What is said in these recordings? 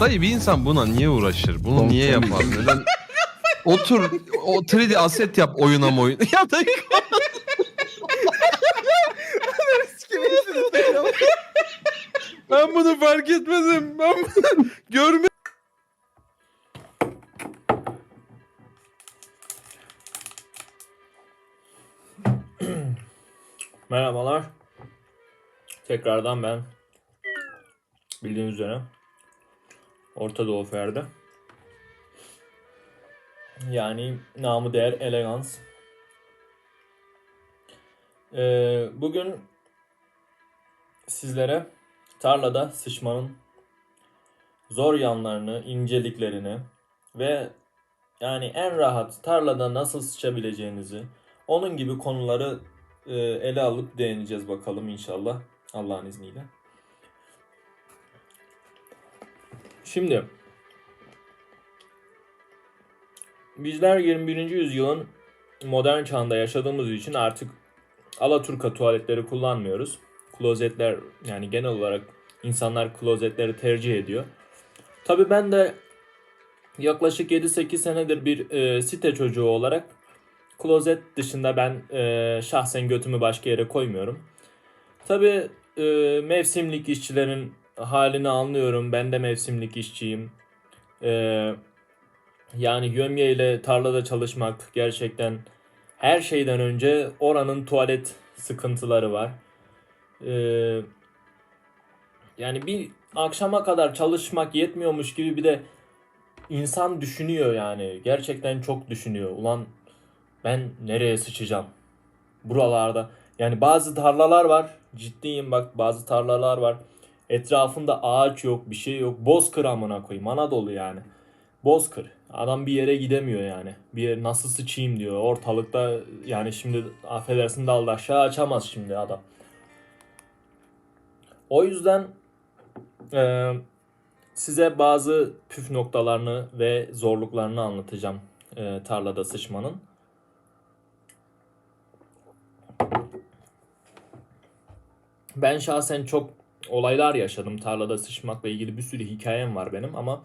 Dayı bir insan buna niye uğraşır? Bunu niye yapar? Neden? Otur o 3D aset yap oyuna mı oyun? ya dayı. ben bunu fark etmedim. Ben bunu görmedim. Merhabalar. Tekrardan ben. Bildiğiniz üzere. Orta Doğu Ferdi. Yani namı değer elegans. Ee, bugün sizlere tarlada sıçmanın zor yanlarını, inceliklerini ve yani en rahat tarlada nasıl sıçabileceğinizi onun gibi konuları e, ele alıp değineceğiz bakalım inşallah Allah'ın izniyle. Şimdi bizler 21. yüzyılın modern çağında yaşadığımız için artık Alaturka tuvaletleri kullanmıyoruz. Klozetler yani genel olarak insanlar klozetleri tercih ediyor. Tabii ben de yaklaşık 7-8 senedir bir e, site çocuğu olarak klozet dışında ben e, şahsen götümü başka yere koymuyorum. Tabii e, mevsimlik işçilerin halini anlıyorum. Ben de mevsimlik işçiyim. E, yani yömye ile tarlada çalışmak gerçekten her şeyden önce oranın tuvalet sıkıntıları var. E, yani bir akşama kadar çalışmak yetmiyormuş gibi bir de insan düşünüyor yani. Gerçekten çok düşünüyor. Ulan ben nereye sıçacağım? Buralarda. Yani bazı tarlalar var. Ciddiyim bak bazı tarlalar var. Etrafında ağaç yok, bir şey yok. Bozkır amına koyayım. Anadolu yani. Bozkır. Adam bir yere gidemiyor yani. Bir yer nasıl sıçayım diyor. Ortalıkta yani şimdi affedersin dalda aşağı açamaz şimdi adam. O yüzden eee, size bazı püf noktalarını ve zorluklarını anlatacağım eee, tarlada sıçmanın. Ben şahsen çok olaylar yaşadım. Tarlada sıçmakla ilgili bir sürü hikayem var benim ama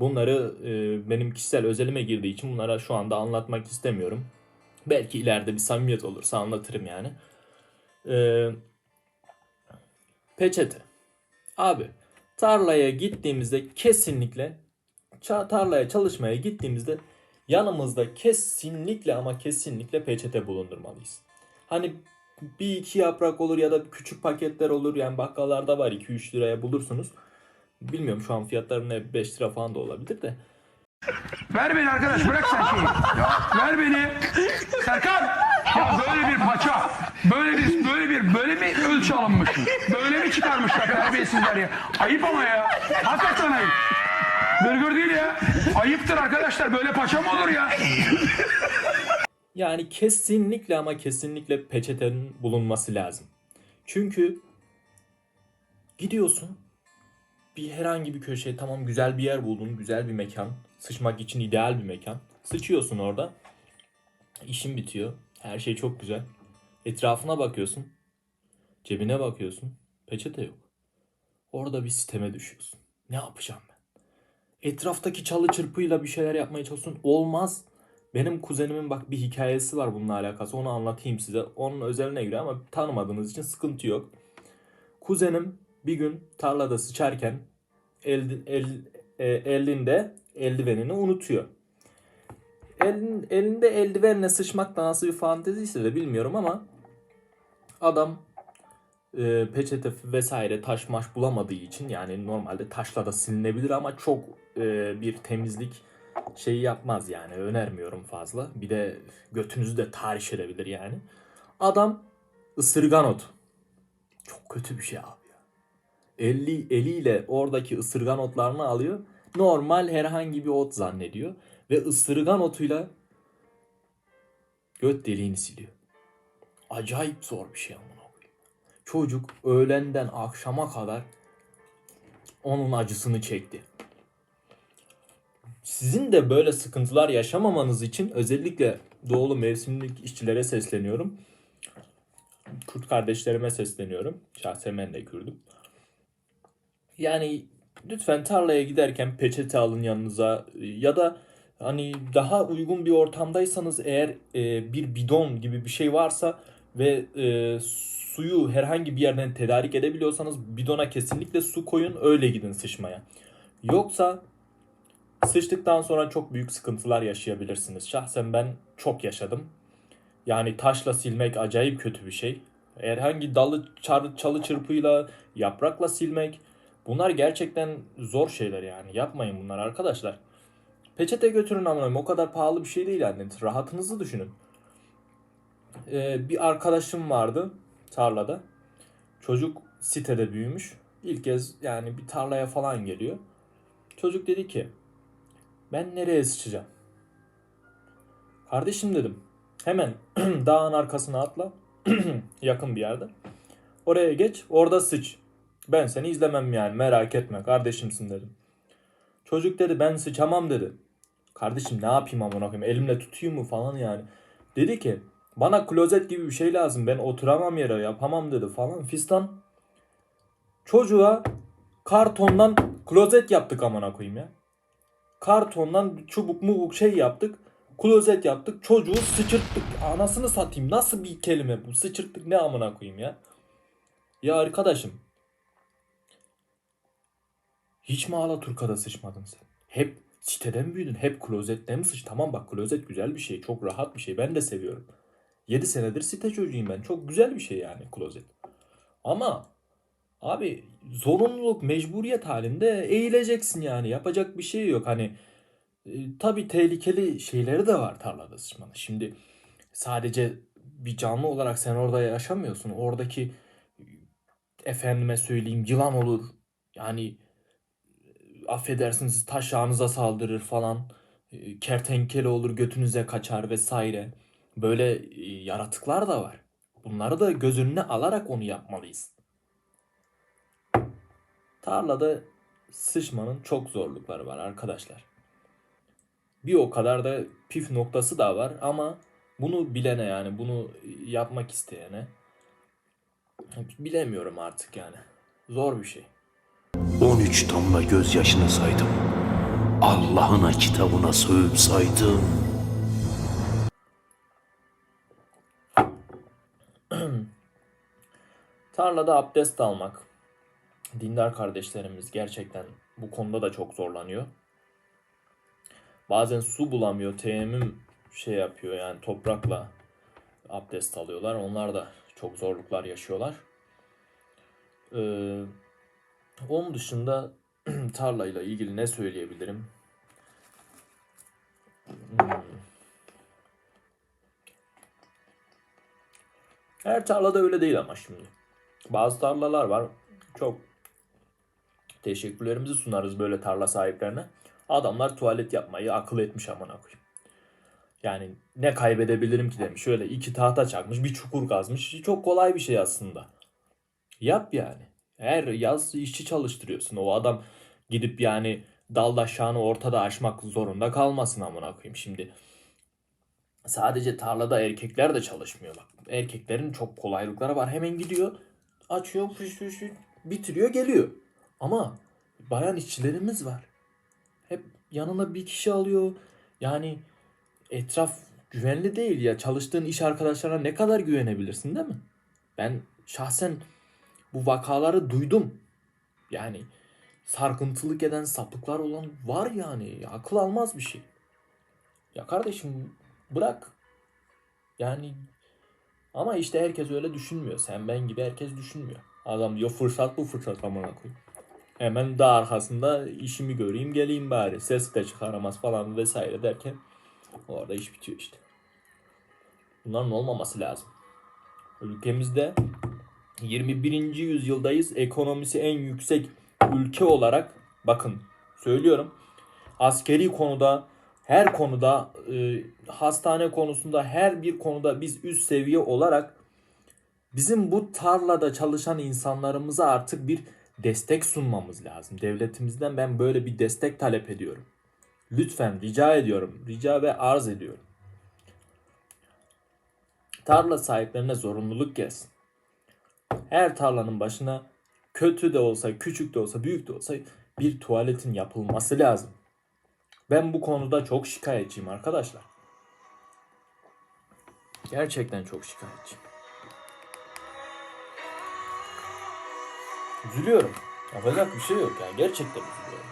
bunları e, benim kişisel özelime girdiği için bunlara şu anda anlatmak istemiyorum. Belki ileride bir samimiyet olursa anlatırım yani. E, peçete. Abi tarlaya gittiğimizde kesinlikle tarlaya çalışmaya gittiğimizde yanımızda kesinlikle ama kesinlikle peçete bulundurmalıyız. Hani bir iki yaprak olur ya da küçük paketler olur. Yani bakkallarda var 2-3 liraya bulursunuz. Bilmiyorum şu an fiyatları ne 5 lira falan da olabilir de. Ver beni arkadaş bırak sen şeyi. Ver beni. Serkan. Ya böyle bir paça. Böyle bir böyle bir böyle mi ölçü alınmış? Böyle mi çıkarmışlar terbiyesizler ya? Ayıp ama ya. Hakikaten ayıp. Gırgır değil ya. Ayıptır arkadaşlar. Böyle paça mı olur ya? Yani kesinlikle ama kesinlikle peçetenin bulunması lazım. Çünkü gidiyorsun bir herhangi bir köşeye tamam güzel bir yer buldun, güzel bir mekan. Sıçmak için ideal bir mekan. Sıçıyorsun orada. İşin bitiyor. Her şey çok güzel. Etrafına bakıyorsun. Cebine bakıyorsun. Peçete yok. Orada bir siteme düşüyorsun. Ne yapacağım ben? Etraftaki çalı çırpıyla bir şeyler yapmaya çalışıyorsun. Olmaz. Benim kuzenimin bak bir hikayesi var bununla alakası. Onu anlatayım size. Onun özeline göre ama tanımadığınız için sıkıntı yok. Kuzenim bir gün tarlada sıçarken el, el, e, elinde eldivenini unutuyor. Elin, elinde eldivenle sıçmak da nasıl bir fanteziyse de bilmiyorum ama adam e, peçete vesaire taş maş bulamadığı için yani normalde taşla da silinebilir ama çok e, bir temizlik şeyi yapmaz yani önermiyorum fazla. Bir de götünüzü de tahriş edebilir yani. Adam ısırgan ot. Çok kötü bir şey abi. Eli, eliyle oradaki ısırgan otlarını alıyor. Normal herhangi bir ot zannediyor. Ve ısırgan otuyla göt deliğini siliyor. Acayip zor bir şey amına koyayım. Çocuk öğlenden akşama kadar onun acısını çekti. Sizin de böyle sıkıntılar yaşamamanız için özellikle doğulu mevsimlik işçilere sesleniyorum. Kürt kardeşlerime sesleniyorum. Şahsen de Kürdüm. Yani lütfen tarlaya giderken peçete alın yanınıza ya da hani daha uygun bir ortamdaysanız eğer e, bir bidon gibi bir şey varsa ve e, suyu herhangi bir yerden tedarik edebiliyorsanız bidona kesinlikle su koyun öyle gidin sıçmaya. Yoksa sıçtıktan sonra çok büyük sıkıntılar yaşayabilirsiniz. Şahsen ben çok yaşadım. Yani taşla silmek acayip kötü bir şey. Herhangi dalı çar- çalı çırpıyla, yaprakla silmek bunlar gerçekten zor şeyler yani. Yapmayın bunlar arkadaşlar. Peçete götürün amına o kadar pahalı bir şey değil yani. Rahatınızı düşünün. Ee, bir arkadaşım vardı tarlada. Çocuk sitede büyümüş. İlk kez yani bir tarlaya falan geliyor. Çocuk dedi ki ben nereye sıçacağım? Kardeşim dedim. Hemen dağın arkasına atla. yakın bir yerde. Oraya geç, orada sıç. Ben seni izlemem yani merak etme kardeşimsin dedim. Çocuk dedi ben sıçamam dedi. Kardeşim ne yapayım amına koyayım elimle tutayım mı falan yani. Dedi ki bana klozet gibi bir şey lazım ben oturamam yere yapamam dedi falan fistan. Çocuğa kartondan klozet yaptık amına koyayım ya. Kartondan çubuk mubuk şey yaptık. Klozet yaptık. Çocuğu sıçırttık. Anasını satayım. Nasıl bir kelime bu? Sıçırttık ne amına koyayım ya. Ya arkadaşım. Hiç mi Alaturka'da sıçmadın sen? Hep sitede mi büyüdün? Hep klozette mi sıç? Tamam bak klozet güzel bir şey. Çok rahat bir şey. Ben de seviyorum. 7 senedir site çocuğuyum ben. Çok güzel bir şey yani klozet. Ama abi zorunluluk, mecburiyet halinde eğileceksin yani. Yapacak bir şey yok. Hani e, tabii tehlikeli şeyleri de var tarlada sıçmanın. Şimdi sadece bir canlı olarak sen orada yaşamıyorsun. Oradaki e, efendime söyleyeyim yılan olur. Yani e, affedersiniz taşağınıza saldırır falan. E, Kertenkele olur götünüze kaçar vesaire. Böyle e, yaratıklar da var. Bunları da göz önüne alarak onu yapmalıyız. Tarlada sıçmanın çok zorlukları var arkadaşlar. Bir o kadar da püf noktası da var ama bunu bilene yani bunu yapmak isteyene bilemiyorum artık yani. Zor bir şey. 13 damla gözyaşını saydım. Allah'ına kitabına sövüp saydım. Tarlada abdest almak. Dindar kardeşlerimiz gerçekten bu konuda da çok zorlanıyor. Bazen su bulamıyor, teyemmüm şey yapıyor yani toprakla abdest alıyorlar. Onlar da çok zorluklar yaşıyorlar. Ee, onun dışında tarlayla ilgili ne söyleyebilirim? Hmm. Her tarlada öyle değil ama şimdi. Bazı tarlalar var. Çok teşekkürlerimizi sunarız böyle tarla sahiplerine. Adamlar tuvalet yapmayı akıl etmiş amına koyayım. Yani ne kaybedebilirim ki demiş. Şöyle iki tahta çakmış, bir çukur kazmış. Çok kolay bir şey aslında. Yap yani. Her yaz işçi çalıştırıyorsun. O adam gidip yani dal aşağını ortada aşmak zorunda kalmasın amına koyayım. Şimdi sadece tarlada erkekler de çalışmıyor bak. Erkeklerin çok kolaylıkları var. Hemen gidiyor, açıyor, fış fış fış, bitiriyor, geliyor. Ama bayan işçilerimiz var. Hep yanına bir kişi alıyor. Yani etraf güvenli değil ya. Çalıştığın iş arkadaşlarına ne kadar güvenebilirsin değil mi? Ben şahsen bu vakaları duydum. Yani sarkıntılık eden sapıklar olan var yani. Ya, akıl almaz bir şey. Ya kardeşim bırak. Yani ama işte herkes öyle düşünmüyor. Sen ben gibi herkes düşünmüyor. Adam diyor fırsat bu fırsat amına koyayım. Hemen daha arkasında işimi göreyim geleyim bari. Ses de çıkaramaz falan vesaire derken orada iş bitiyor işte. Bunların olmaması lazım. Ülkemizde 21. yüzyıldayız. Ekonomisi en yüksek ülke olarak bakın söylüyorum. Askeri konuda her konuda e, hastane konusunda her bir konuda biz üst seviye olarak bizim bu tarlada çalışan insanlarımıza artık bir destek sunmamız lazım. Devletimizden ben böyle bir destek talep ediyorum. Lütfen rica ediyorum. Rica ve arz ediyorum. Tarla sahiplerine zorunluluk gelsin. Her tarlanın başına kötü de olsa, küçük de olsa, büyük de olsa bir tuvaletin yapılması lazım. Ben bu konuda çok şikayetçiyim arkadaşlar. Gerçekten çok şikayetçiyim. Üzülüyorum. Yapacak bir şey yok yani. Gerçekten üzülüyorum.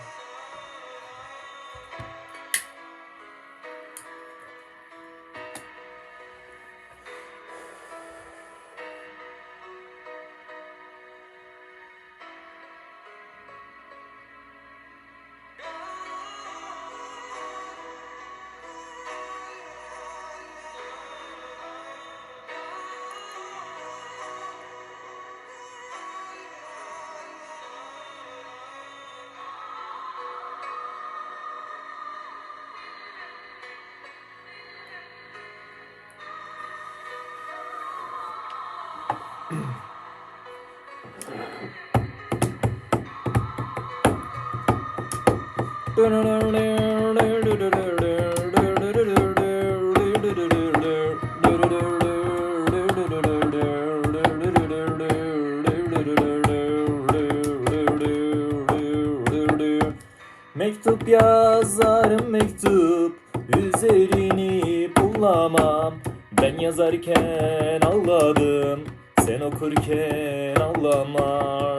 Mektup yazarım mektup Üzerini bulamam Ben yazarken ağladım Sen okurken ağlama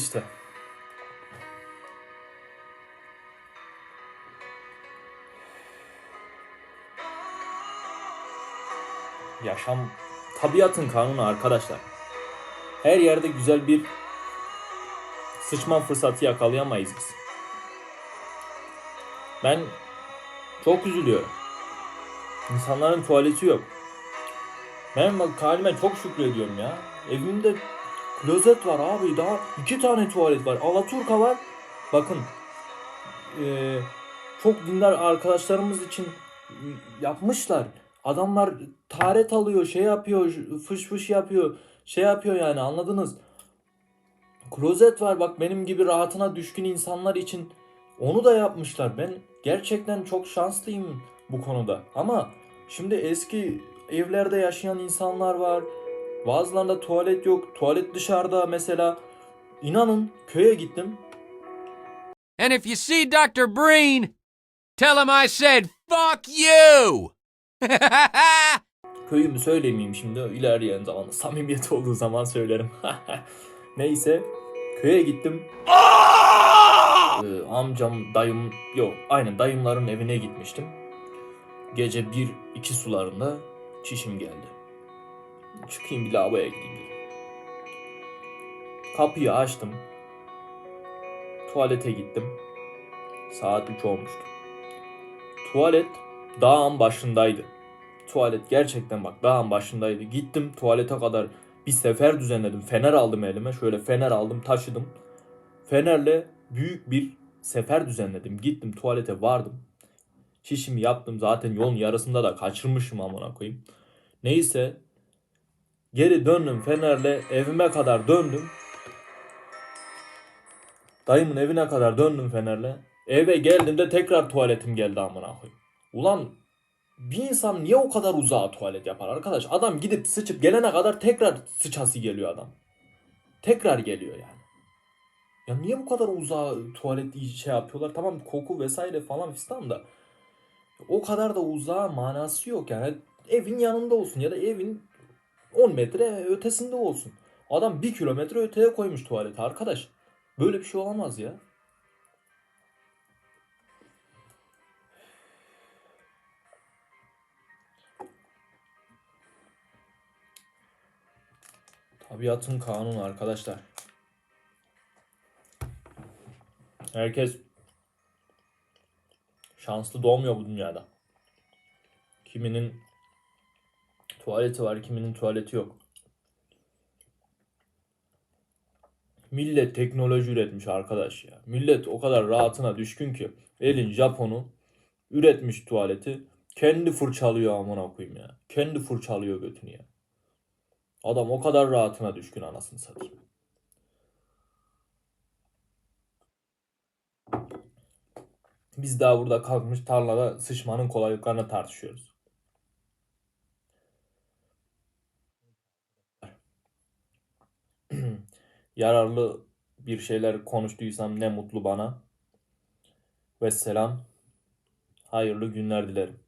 işte. Yaşam tabiatın kanunu arkadaşlar. Her yerde güzel bir sıçma fırsatı yakalayamayız biz. Ben çok üzülüyorum. İnsanların tuvaleti yok. Ben bak halime çok şükrediyorum ya. Evimde klozet var abi. Daha iki tane tuvalet var. Alaturka var. Bakın eee, çok dindar arkadaşlarımız için yapmışlar. Adamlar taret alıyor, şey yapıyor, fış fış yapıyor, şey yapıyor yani anladınız. Klozet var bak benim gibi rahatına düşkün insanlar için onu da yapmışlar. Ben gerçekten çok şanslıyım bu konuda. Ama şimdi eski evlerde yaşayan insanlar var. Bazılarında tuvalet yok. Tuvalet dışarıda mesela. İnanın köye gittim. And if you see Dr. Breen, tell him I said, fuck you! Köyümü söylemeyeyim şimdi. İlerleyen zamanda samimiyet olduğu zaman söylerim. Neyse. Köye gittim. Ee, amcam, dayım, yok aynen dayımların evine gitmiştim. Gece 1-2 sularında çişim geldi. Çıkayım bir lavaboya gideyim dedim. Kapıyı açtım. Tuvalete gittim. Saat 3 olmuştu. Tuvalet dağın başındaydı. Tuvalet gerçekten bak dağın başındaydı. Gittim tuvalete kadar bir sefer düzenledim. Fener aldım elime. Şöyle fener aldım taşıdım. Fenerle büyük bir sefer düzenledim. Gittim tuvalete vardım. Çişimi yaptım. Zaten yolun yarısında da kaçırmışım amına koyayım. Neyse geri döndüm fenerle evime kadar döndüm. Dayımın evine kadar döndüm fenerle. Eve geldiğimde tekrar tuvaletim geldi amına koyayım. Ulan bir insan niye o kadar uzağa tuvalet yapar arkadaş? Adam gidip sıçıp gelene kadar tekrar sıçası geliyor adam. Tekrar geliyor yani. Ya niye bu kadar uzağa tuvalet şey yapıyorlar? Tamam koku vesaire falan fistan da. O kadar da uzağa manası yok yani. Evin yanında olsun ya da evin 10 metre ötesinde olsun. Adam 1 kilometre öteye koymuş tuvaleti arkadaş. Böyle bir şey olamaz ya. Tabiatın kanunu arkadaşlar. Herkes şanslı doğmuyor bu dünyada. Kiminin tuvaleti var, kiminin tuvaleti yok. Millet teknoloji üretmiş arkadaş ya. Millet o kadar rahatına düşkün ki elin Japonu üretmiş tuvaleti. Kendi fırçalıyor amına koyayım ya. Kendi fırçalıyor götünü ya. Adam o kadar rahatına düşkün anasını satayım. Biz daha burada kalkmış tarlada sıçmanın kolaylıklarını tartışıyoruz. Yararlı bir şeyler konuştuysam ne mutlu bana. Vesselam. Hayırlı günler dilerim.